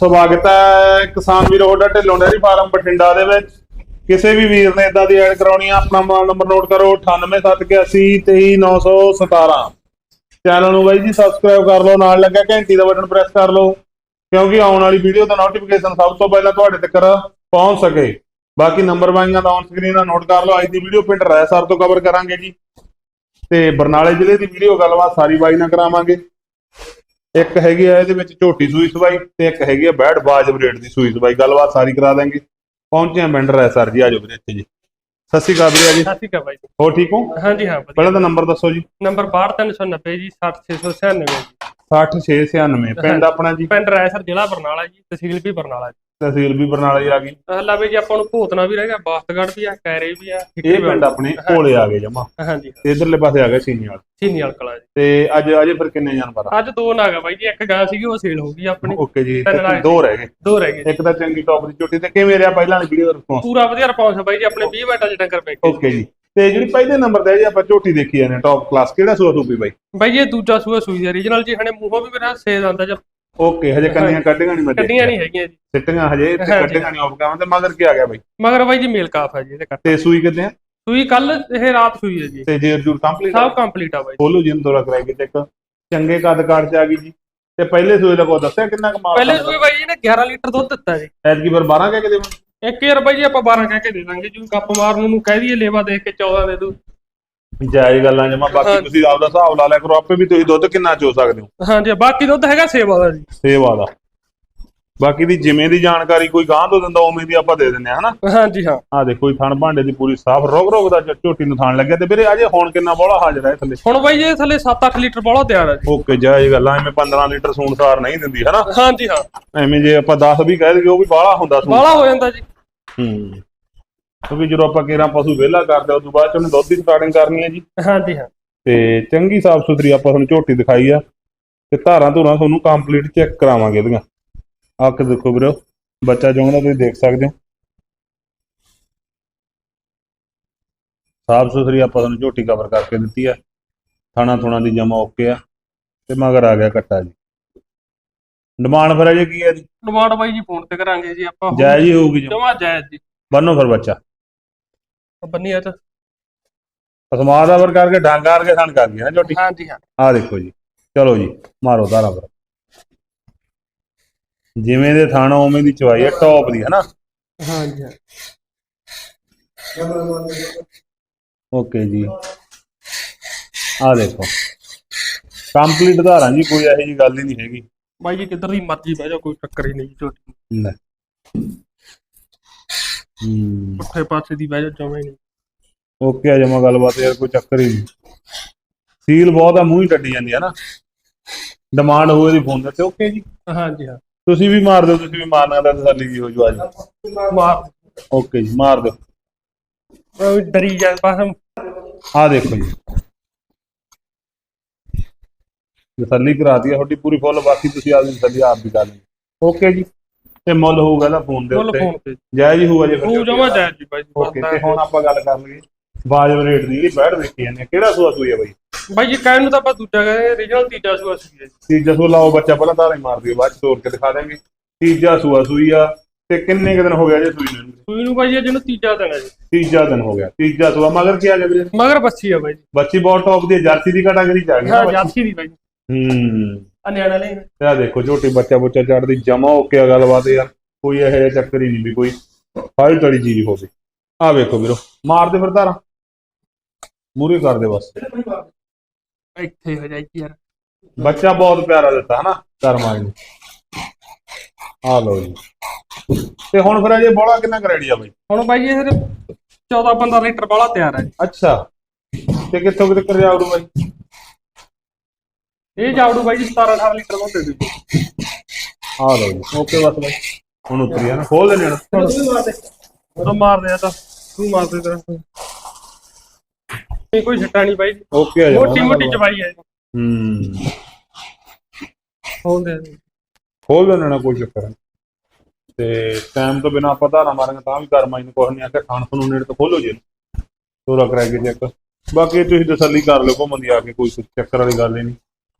ਸਵਾਗਤ ਹੈ ਕਿਸਾਨ ਵੀਰ ਹੋਡਾ ਢਿੱਲੋਂ ਡੇਅਰੀ ਫਾਰਮ ਬਠਿੰਡਾ ਦੇ ਵਿੱਚ। ਕਿਸੇ ਵੀ ਵੀਰ ਨੇ ਇਦਾਂ ਦੀ ਐਡ ਕਰਾਉਣੀ ਆ, ਆਪਣਾ ਮੋਬਾਈਲ ਨੰਬਰ ਨੋਟ ਕਰੋ 9871823917 ਚੈਨਲ ਨੂੰ ਬਾਈ ਜੀ ਸਬਸਕ੍ਰਾਈਬ ਕਰ ਲਓ, ਨਾਲ ਲੱਗਾ ਘੰਟੀ ਦਾ ਬਟਨ ਪ੍ਰੈਸ ਕਰ ਲਓ, ਕਿਉਂਕਿ ਆਉਣ ਵਾਲੀ ਵੀਡੀਓ ਦਾ ਨੋਟੀਫਿਕੇਸ਼ਨ ਸਭ ਤੋਂ ਪਹਿਲਾਂ ਤੁਹਾਡੇ ਤੱਕ ਪਹੁੰਚ ਸਕੇ। ਬਾਕੀ ਨੰਬਰ ਵਾਈਆਂ ਦਾ ਔਨ ਸਕਰੀਨ ਦਾ ਨੋਟ ਕਰ ਲਓ, ਅੱਜ ਦੀ ਵੀਡੀਓ ਪਿੰਡ ਰਾਇਸਰ ਤੋਂ ਕਵਰ ਕਰਾਂਗੇ ਜੀ। ਤੇ ਬਰਨਾਲੇ ਜ਼ਿਲ੍ਹੇ ਦੀ ਵੀਡੀਓ ਗੱਲਬਾਤ ਸਾਰੀ ਬਾਈ ਨਾਲ ਕਰਾਵਾਂਗੇ। ਇੱਕ ਹੈਗੀ ਆ ਇਹਦੇ ਵਿੱਚ ਝੋਟੀ ਸੂਈ ਸਵਾਈ ਤੇ ਇੱਕ ਹੈਗੀ ਆ ਬੈੜ ਬਾਜਬ ਰੇਟ ਦੀ ਸੂਈ ਸਵਾਈ। ਗੱਲਬਾਤ ਸਾਰੀ ਕਰਾ ਦਾਂਗੇ। ਪਹੁੰਚੇ ਆ ਬੈਂਡਰ ਹੈ ਸਰ ਜੀ ਆਜੋ ਵੀਰੇ ਇੱਥੇ ਜੀ। ਸਤਿ ਸ਼੍ਰੀ ਅਕਾਲ ਵੀਰੇ ਜੀ। ਸਤਿ ਸ਼੍ਰੀ ਅਕਾਲ ਬਾਈ ਜੀ। ਹੋਰ ਠੀਕ ਹੋ? ਹਾਂਜੀ ਹਾਂ ਵਧੀਆ। ਪਹਿਲਾਂ ਤਾਂ ਨੰਬਰ ਦੱਸੋ ਜੀ। ਨੰਬਰ 62390 ਜੀ 60696 ਜੀ। 60696 ਪਿੰਡ ਆਪਣਾ ਜੀ? ਪਿੰਡ ਰਾਇਸਰ ਜ਼ਿਲ੍ਹਾ ਬਰਨਾਲਾ ਜੀ ਤਹਿਸੀਲ ਵੀ ਬਰਨਾਲਾ ਜੀ। ਤਹਿਸੀਲ ਵੀ ਬਰਨਾਲਾ ਹੀ ਆ ਗਈ। ਹਲਾ ਵੀ ਜੀ ਆਪਾਂ ਨੂੰ ਭੂਤਨਾ ਵੀ ਰਹਿ ਗਿਆ ਬਾਸਤਗੜ ਵੀ ਆ ਕੈਰੇ ਵੀ ਆ ਇਹ ਪਿੰਡ ਆਪਣੇ ਕੋਲੇ ਆ ਗਏ ਜਮਾ। ਹਾਂਜੀ। ਤੇ ਇਧਰਲੇ ਪਾਸੇ ਆ ਗਿਆ ਸੀਨੀ ਵਾਲਾ ਚੀਨੀ ਵਾਲ ਕਲਾ ਜੀ। ਤੇ ਅੱਜ ਅਜੇ ਫਿਰ ਕਿੰਨੇ ਜਾਨਵਰ ਆ? ਅੱਜ ਦੋ ਨਾਗ ਆ ਬਾਈ ਜੀ ਇੱਕ ਗਾਂ ਸੀਗੀ ਉਹ ਸੇਲ ਹੋ ਗਈ ਆਪਣੀ। ਓਕੇ ਜੀ। ਦੋ ਰਹਿ ਗਏ। ਦੋ ਰਹਿ ਗਏ। ਇੱਕ ਤਾਂ ਚੰਗੀ ਟੌਪ ਦੀ ਝੋਟੀ ਤੇ ਕਿਵੇਂ ਰਿਹਾ ਪਹਿਲਾਂ ਵਾਲੀ ਵੀਡੀਓ ਦਾ ਰਿਸਪੌਂਸ ਪੂਰਾ ਵਧੀਆ ਰਿਸਪੌਂਸ ਬਾਈ ਜੀ ਆਪਣੇ 20 ਮਿੰਟਾਂ ਚ ਟੰਕਰ ਪੈ ਗਏ। ਓਕੇ ਜੀ। ਤੇ ਜਿਹੜੀ ਪਹਿਲੇ ਨੰਬਰ ਤੇ ਜੀ ਆਪਾਂ ਝੋਟੀ ਦੇਖੀ ਜਾਂਦੇ ਟੌਪ ਕਲਾਸ ਕਿਹੜਾ ਸੂਆ ਸੂਪੀ ਬਾਈ? ਬਾਈ ਇਹ ਦੂਜਾ ਸੂਆ ਸੂਈ ਦਾ ਰੀਜਨਲ ਜੀ ਹਣੇ ਮੂੰਹੋਂ ਵੀ ਮੇਰਾ ਸੇਲ ਆਂਦਾ ਜਾਂ ਓਕੇ ਹਜੇ ਕੰਨੀਆਂ ਕੱਢੀਆਂ ਨਹੀਂ ਮੈਂ ਕੱਢੀਆਂ ਨਹੀਂ ਹੈਗੀਆਂ ਜੀ। ਸਿੱਟੀਆਂ ਹਜੇ ਤੇ। ਕੱਢੀਆਂ ਨਹੀਂ ਆਫ ਕਰਾਂ ਤੇ ਮਗਰ ਕੀ ਆ ਗਿਆ ਬਾਈ? ਮਗਰ ਬਾਈ ਜੀ ਮੇਲ ਕਾਫ ਹੈ ਜੀ ਇਹਦੇ ਕੱਟ ਤੇ ਸੂਈ ਆ? ਸੂਈ ਕੱਲ ਇਹ ਰਾਤ ਸੂਈ ਹੈ ਜੀ। ਤੇ ਜੇਰ ਜੂਰ ਕੰਪਲੀਟ ਸਭ ਕੰਪਲੀਟ ਆ ਬਾਈ ਖੋਲੋ ਜੀ ਦੋਰਾ ਕਰਾਈ ਕਿ ਇੱਕ। ਚੰਗੇ ਕੱਦ ਕਾਠ ਚ ਆ ਗਈ ਜੀ। ਤੇ ਪਹਿਲੇ ਸੂਏ ਦਾ ਕੋ ਦੱਸਿਆ ਕਿੰਨਾ ਕਮਾਲ ਪਹਿਲੇ ਸੂਈ ਬਾਈ ਜੀ ਨੇ 11 ਲੀਟਰ ਦੁੱਧ ਦਿੱਤਾ ਜੀ। ਐਤਕੀ ਫਿਰ 12 ਕਹਿ ਕੇ ਦੇਵਾਂ ਇੱਕ ਯਾਰ ਬਾਈ ਜੀ ਆਪਾਂ 12 ਕਹਿ ਕੇ ਦੇ ਦਾਂਗੇ ਜੀ। ਕੱਪ ਮਾਰਨ ਨੂੰ ਕਹਿ ਦਈਏ ਲੇਵਾ ਦੇਖ ਕੇ 14 ਦੇ ਦੂ। ਜਾਇਜ਼ ਗੱਲਾਂ ਜਮਾ ਬਾਕੀ। ਤੁਸੀਂ ਆਪਦਾ ਹਿਸਾਬ ਲਾ ਲਿਆ ਕਰੋ ਆਪੇ ਵੀ ਤੁਸੀਂ ਦੁੱਧ ਕਿੰਨਾ ਚੋ ਸਕਦੇ ਹੋ। ਹਾਂਜੀ ਬਾਕੀ ਦੁੱਧ ਹੈਗਾ ਸੇਵਾ ਦਾ ਜੀ। ਸੇਵਾ ਦਾ। ਬਾਕੀ ਦੀ ਜਿਵੇਂ ਦੀ ਜਾਣਕਾਰੀ ਕੋਈ ਗਾਂ ਤੋਂ ਦਿੰਦਾ ਉਵੇਂ ਦੀ ਆਪਾਂ ਦੇ ਦਿੰਦੇ ਆ ਹਨਾ? ਹਾਂਜੀ ਹਾਂ। ਆ ਦੇਖੋ ਜੀ ਥਣ ਭਾਂਡੇ ਦੀ ਪੂਰੀ ਸਾਫ਼ ਰੋਗ ਰੋਗ ਦਾ ਝੋਟੀ ਨੂੰ ਥਣ ਲੱਗਿਆ ਤੇ ਵੀਰੇ ਅਜੇ ਹੁਣ ਕਿੰਨਾ ਬੋਲਾ ਹਾਜ਼ਰ ਹੈ ਥੱਲੇ। ਹੁਣ ਬਾਈ ਜੀ ਥੱਲੇ 7-8 ਲੀਟਰ ਬੋਲਾ ਤਿਆਰ ਹੈ ਜੀ। ਓਕੇ ਜਾਇਜ਼ ਗੱਲਾਂ ਐਵੇਂ 15 ਲੀਟਰ ਸੂਣ ਸਾਰ ਨਹੀਂ ਦਿੰਦੀ ਹਨਾ? ਹਾਂਜੀ ਹਾਂ। ਐਵੇਂ ਜੇ ਆਪਾਂ 10 ਵੀ ਕਹਿ ਦਈਏ ਉਹ ਵੀ ਬਾਹਲਾ ਹੁੰਦਾ ਸੂਣ ਬਾਲਾ ਹੋ ਜਾਂਦਾ ਜੀ। ਹੂੰ। ਕਿਉਂਕਿ ਜਦੋਂ ਆਪਾਂ ਕੇਰਾ ਪਸ਼ੂ ਵਿਹਲਾ ਕਰਦੇ ਉਸ ਤੋਂ ਬਾਅਦ ਚ ਉਹਨੇ ਦੁੱਧ ਦੀ ਸਟਾਰਟਿੰਗ ਕਰਨੀ ਹੈ ਜੀ। ਹਾਂਜੀ ਹਾਂ। ਤੇ ਚੰਗੀ ਸਾਫ਼ ਸੁਥਰੀ ਆਪਾਂ ਤੁਹਾਨੂੰ ਝੋਟੀ ਦਿਖਾਈ ਆ ਤੇ ਧਾਰਾਂ ਧੁਰਾਂ ਤੁਹਾਨੂੰ ਕੰਪਲੀਟ ਚੈੱਕ ਕਰਾਵਾਂਗੇ ਇਹਦੀਆਂ। ਅੱਖ ਦੇਖੋ ਵੀਰੋ ਬੱਚਾ ਚਾਹੁੰਦਾ ਤੁਸੀਂ ਦੇਖ ਸਕਦੇ ਹੋ। ਸਾਫ਼ ਸੁਥਰੀ ਆਪਾਂ ਤੁਹਾਨੂੰ ਝੋਟੀ ਕਵਰ ਕਰਕੇ ਦਿੱਤੀ ਆ। ਥਾਣਾ ਥੁਣਾ ਦੀ ਜਮਾ ਓਕੇ ਆ ਤੇ ਮਗਰ ਆ ਗਿਆ ਕੱਟਾ ਜੀ। ਡਿਮਾਂਡ ਫਿਰ ਅਜੇ ਕੀ ਹੈ ਜੀ? ਡਿਮਾਂਡ ਬਾਈ ਜੀ ਫੋਨ ਤੇ ਕਰਾਂਗੇ ਜੀ ਆਪਾਂ। ਜਾਇਜ਼ ਹੀ ਹੋਊਗੀ ਜੀ। ਜਮਾ ਜਾਇਜ਼ ਜੀ। ਬੰਨੋ ਫਿਰ ਬੱਚਾ। ਬੰਨੀ ਆ ਤਾਂ ਅਸਮਾਨ ਦਾ ਵਰ ਕਰਕੇ ਡਾਂਗਾ ਕਰਕੇ ਸਣ ਕਰ ਗਈ ਨਾ ਝੋਟੀ। ਹਾਂਜੀ ਹਾਂ। ਆ ਦੇਖੋ ਜੀ ਚਲੋ ਜੀ ਮਾਰੋ ਧਾਰਾ ਪਰ ਜਿਵੇਂ ਦੇ ਥਾਣਾ ਉਵੇਂ ਦੀ ਚਵਾਈ ਹੈ ਟੌਪ ਦੀ ਹੈ ਨਾ ਹਾਂਜੀ ਹਾਂ। ਓਕੇ ਜੀ। ਆ ਦੇਖੋ। ਕੰਪਲੀਟ ਧਾਰਾਂ ਜੀ ਕੋਈ ਇਹੋ ਜੀ ਗੱਲ ਹੀ ਨਹੀਂ ਹੈਗੀ। ਬਾਈ ਜੀ ਕਿੱਧਰ ਦੀ ਮਰਜ਼ੀ ਬਹਿ ਜਾ ਕੋਈ ਚੱਕਰ ਹੀ ਨਹੀਂ ਝੋਟੀ। ਲੈ। ਹੂੰ। ਪੁੱਠੇ ਪਾਸੇ ਦੀ ਬਹਿ ਜਾ ਜਮੇ ਨਹੀਂ। ਓਕੇ ਆ ਜਮਾ ਗੱਲਬਾਤ ਯਾਰ ਕੋਈ ਚੱਕਰ ਹੀ ਨਹੀਂ। ਸੀਲ ਬਹੁਤ ਆ ਮੂੰਹ ਹੀ ਟੱਡੀ ਜਾਂਦੀ ਹੈ ਨਾ। ਡਿਮਾਂਡ ਹੋਵੇ ਦੀ ਫੋਨ ਤੇ ਓਕੇ ਜੀ। ਹਾਂਜੀ ਹਾਂ। ਤੁਸੀਂ ਵੀ ਮਾਰ ਦਿਓ ਤੁਸੀਂ ਵੀ ਮਾਰਨਾ ਦਾ ਤਸੱਲੀ ਜੀ ਹੋ ਜੂ ਅੱਜ। ਮਾਰ ਓਕੇ ਜੀ ਮਾਰ ਦਿਓ। ਉਹ ਡਰੀ ਜਾ ਬਸ। ਆ ਦੇਖੋ ਜੀ। ਤਸੱਲੀ ਕਰਾਤੀ ਹੈ ਤੁਹਾਡੀ ਪੂਰੀ ਫੁੱਲ ਬਾਕੀ ਤੁਸੀਂ ਆਪਦੀ ਤਸੱਲੀ ਆਪ ਵੀ ਕਰ ਲਓ। ਓਕੇ ਜੀ। ਤੇ ਮੁੱਲ ਹੋਊਗਾ ਨਾ ਫੋਨ ਦੇ ਮੁੱਲ ਉੱਤੇ। ਫੋਨ ਤੇ। ਜਾਇਜ਼ ਹੀ ਹੋਊਗਾ ਜੇ ਉਹ ਜਮਾ ਜਾਇਜ਼ ਜੀ ਬਾਈ ਜੀ ਓਕੇ ਤੇ ਹੁਣ ਆਪਾਂ ਗੱਲ ਕਰ ਲਈਏ ਵਾਜਬ ਰੇਟ ਦੀ ਇਹ ਬੈਠ ਦੇਖੀ ਜਾਂਦੇ ਆ। ਕਿਹੜਾ ਸੂਆ ਸੂਈ ਹੈ ਬਾਈ? ਬਾਈ ਜੀ ਕਹਿਣ ਨੂੰ ਤਾਂ ਆਪਾਂ ਦੂਜਾ ਕਹਿੰਦੇ ਰੀਜਨਲ ਤੀਜਾ ਸੂਆ ਸੀ ਜੀ। ਤੀਜਾ ਸੂਆ ਲਾਓ ਬੱਚਾ ਪਹਿਲਾਂ ਧਾਰੇ ਮਾਰ ਦਿਓ ਬਾਅਦ ਚ ਤੋੜ ਕੇ ਦਿਖਾ ਦਾਂਗੇ ਤੀਜਾ ਸੂਆ ਸੂਈ ਆ ਤੇ ਕਿੰਨੇ ਕੁ ਦਿਨ ਹੋ ਗਿਆ ਜੇ ਸੂਈ ਨੂੰ? ਸੂਈ ਨੂੰ ਬਾਈ ਜੀ ਜਿਹਨੂੰ ਤੀਜਾ ਦੇਣਾ ਜੀ। ਤੀਜਾ ਦਿਨ ਹੋ ਗਿਆ ਤੀਜਾ ਸੂਆ। ਮਗਰ ਕੀ ਆ ਗਿਆ ਵੀਰੇ? ਮਗਰ ਬੱਚੀ ਆ ਬਾਈ ਜੀ। ਬੱਚੀ ਬਹੁਤ ਟੌਪ ਦੀ ਹੈ, ਜਰਸੀ ਦੀ ਕੈਟਾਗਰੀ ਚ ਆ ਗਈ ਹਾਂ। ਜਾਤੀ ਦੀ ਬਾਈ ਹੂੰ। ਆ ਨਿਆਣਾ ਤੇ ਆ ਦੇਖੋ ਝੋਟੀ ਬੱਚਾ ਬੁੱਚਾ ਚੜਦੀ ਜਮਾ ਹੋ ਕੇ ਆ ਗੱਲਬਾਤ ਯਾਰ। ਕੋਈ ਇਹੋ ਜਿਹਾ ਚੱਕਰ ਹੀ ਨਹੀਂ ਵੀ ਕੋਈ ਫਾਈਟ ਵਾਲੀ ਚੀਜ਼ ਹੋਵੇ। ਆ ਵੇਖੋ ਵੀਰੋ ਮਾਰ ਦੇ ਫਿਰ ਧਾਰਾਂ। ਮੂਰੇ ਕਰ ਦੇ ਬਸ। ਇੱਥੇ ਹੋ ਜਾਈ ਯਾਰ। ਬੱਚਾ ਬਹੁਤ ਪਿਆਰਾ ਦਿੱਤਾ ਹਨਾ? ਕਰਮਾਈ ਨੇ ਆ ਲਓ ਜੀ। ਤੇ ਹੁਣ ਫਿਰ ਅਜੇ ਬੋਲਾ ਕਿੰਨਾ ਕਰੇੜੀ ਆ ਬਈ? ਹੁਣ ਬਾਈ ਜੀ ਇਹ 14 15 ਲੀਟਰ ਵਾਲਾ ਤਿਆਰ ਹੈ ਜੀ। ਅੱਛਾ। ਤੇ ਕਿੱਥੋਂ ਕਿਤੇ ਕਰ ਜਾਉ ਬਾਈ? ਇਹ ਜਾਵੜੂ ਬਾਈ ਜੀ 17 18 ਲੀਟਰ ਦੁੱਧ ਦੇ ਦੂ ਆ ਲਓ ਜੀ। ਓਕੇ ਬਸ ਬਾਈ। ਹੁਣ ਉਤਰੀ ਆ ਨਾ। ਖੋਲ ਲੈਣੇ ਨਾ। ਉਹ ਮਾਰ ਦੇ। ਆ ਤਾਂ ਤੂੰ ਮਾਰ ਦੇ ਤੇਰਾ। ਇਹ ਕੋਈ ਛੱਟਾ ਨਹੀਂ ਬਾਈ। ਜੀ। ਓਕੇ ਆ ਮੋਟੀ ਜਾਓ ਮੋਟੀ ਚਵਾਈ ਹੈ ਹੂੰ। ਖੋਲ ਦੇ। ਖੋਲ ਲੈਣਾ ਨਾ ਕੋਈ ਚੱਕਰ ਨਹੀਂ। ਤੇ ਟਾਈਮ ਤੋਂ ਬਿਨਾ ਆਪਾਂ ਧਾਰਾ ਮਾਰਾਂਗੇ ਤਾਂ ਵੀ ਕਰਮਾਈ ਨੂੰ ਕੁਛ ਨਹੀਂ ਆ ਕੇ ਖਾਣ ਨੂੰ ਨੇੜੇ ਤੋਂ ਖੋਲੋ ਜੀ ਤੋਰਾ ਕਰਾ ਕੇ ਚੈੱਕ ਬਾਕੀ ਤੁਸੀਂ ਤਸੱਲੀ ਕਰ ਲਿਓ ਘੁੰਮਣ ਦੀ ਆ ਕੇ ਕੋਈ ਚੱਕਰ ਵਾਲੀ ਗੱਲ ਨਹੀਂ।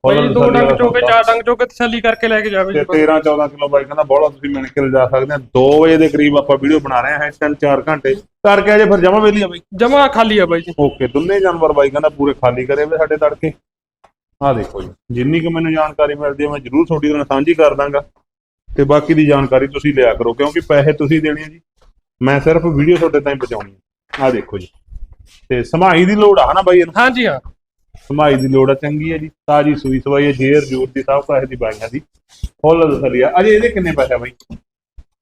ਬਾਈ ਦੋ ਡੰਗ ਚੋਕੇ। ਚਾਰ ਡੰਗ ਚੋਕੇ ਤਸੱਲੀ ਕਰਕੇ ਲੈ ਕੇ ਜਾਵੇ ਤੇ ਜੀ। 13 14 ਕਿਲੋ ਬਾਈ ਕਹਿੰਦਾ ਬੋਲਾ ਤੁਸੀਂ ਮਿਲ ਕੇ ਲਿਜਾ ਸਕਦੇ ਆ। 2 ਵਜੇ ਦੇ ਕਰੀਬ ਆਪਾਂ ਵੀਡੀਓ ਬਣਾ ਰਹੇ ਹਾਂ ਤਿੰਨ 4 ਘੰਟੇ। ਕਰਕੇ ਅਜੇ ਫਿਰ ਜਮਾ ਵੇਲੀ ਆ ਬਾਈ। ਜਮਾ ਖਾਲੀ ਆ ਬਾਈ ਜੀ। ਓਕੇ ਦੋਨੇ ਜਾਨਵਰ ਬਾਈ ਕਹਿੰਦਾ ਪੂਰੇ ਖਾਲੀ ਕਰੇ ਵੇ ਸਾਡੇ ਤੜਕੇ। ਆਹ ਦੇਖੋ ਜੀ ਜਿੰਨੀ ਕੁ ਮੈਨੂੰ ਜਾਣਕਾਰੀ ਮਿਲਦੀ ਹੈ ਮੈਂ ਜ਼ਰੂਰ ਤੁਹਾਡੀ ਨਾਲ ਸਾਂਝੀ ਕਰ ਦਾਂਗਾ। ਤੇ ਬਾਕੀ ਦੀ ਜਾਣਕਾਰੀ ਤੁਸੀਂ ਲਿਆ ਕਰੋ ਕਿਉਂਕਿ ਪੈਸੇ ਤੁਸੀਂ ਦੇਣੇ ਆ ਜੀ। ਮੈਂ ਸਿਰਫ ਵੀਡੀਓ ਤੁਹਾਡੇ ਤਾਈਂ ਪਹੁੰਚਾਉਣੀ ਆਹ ਦੇਖੋ ਜੀ। ਤੇ ਸਮਾਈ ਦੀ ਲੋੜ ਆ ਹਨਾ ਬਾਈ ਇਹਨੂੰ? ਹਾਂਜੀ ਹਾਂ। ਸਮਾਈ ਦੀ ਲੋੜ ਆ ਚੰਗੀ ਹੈ ਜੀ। ਤਾਜੀ ਸੂਈ ਸਵਾਈ ਹੈ ਜੇਰ ਜੂਰ ਦੀ ਸਭ ਕਾਹੇ ਦੀ ਬਾਈਆਂ ਦੀ। ਫੁੱਲ ਦਸਲੀਆ ਅਜੇ ਇਹਦੇ ਕਿੰਨੇ ਪੈਸੇ ਆ ਬਾਈ?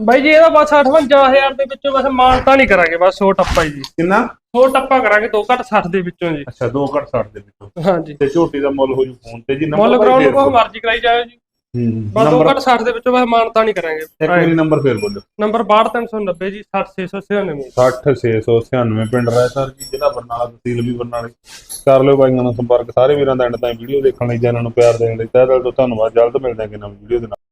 ਬਾਈ ਜੀ ਇਹਦਾ ਬਸ 58000 ਦੇ ਵਿੱਚੋਂ ਬਸ ਮਾਨਤਾ ਨਹੀਂ ਕਰਾਂਗੇ ਬਸ 100 ਟੱਪਾ ਜੀ। ਕਿੰਨਾ? 100 ਟੱਪਾ ਕਰਾਂਗੇ 2 ਘੱਟ 60 ਦੇ ਵਿੱਚੋਂ ਜੀ। ਅੱਛਾ 2 ਘੱਟ 60 ਦੇ ਵਿੱਚੋਂ। ਹਾਂਜੀ। ਤੇ ਝੋਟੀ ਦਾ ਮੁੱਲ ਹੋ ਜੂ ਫੋਨ ਤੇ ਜੀ ਮੁੱਲ ਨੰਬਰ ਗਰਾਊਂਡ ਕੋ ਮਰਜ਼ੀ ਕਰਾਈ ਜਾਓ ਜੀ। ਬਸ 2 ਨੰਬਰ ਘੱਟ 60 ਦੇ ਵਿੱਚੋਂ ਬਸ ਮਾਨਤਾ ਨਹੀਂ ਕਰਾਂਗੇ। ਇੱਕ ਵਾਰੀ ਨੰਬਰ ਫੇਰ ਬੋਲੋ। ਨੰਬਰ 62390 ਜੀ 60699 60696 ਪਿੰਡ ਰਾਇਸਰ ਜੀ ਜ਼ਿਲ੍ਹਾ ਬਰਨਾਲਾ ਤਹਿਸੀਲ ਵੀ ਬਰਨਾਲੇ। ਕਰ ਲਿਓ ਬਾਈਆਂ ਨਾਲ ਸੰਪਰਕ। ਸਾਰੇ ਵੀਰਾਂ ਦਾ ਐਂਡ ਤਾਈਂ ਵੀਡੀਓ ਦੇਖਣ ਲਈ ਚੈਨਲ ਨੂੰ ਪਿਆਰ ਦੇਣ ਲਈ ਤਹਿ ਦਿਲ ਤੋਂ ਧੰਨਵਾਦ। ਜਲਦ ਮਿਲਦੇ ਹਾਂ ਕਿ ਨਵੀਂ ਵੀਡੀਓ ਦੇ ਨਾਲ।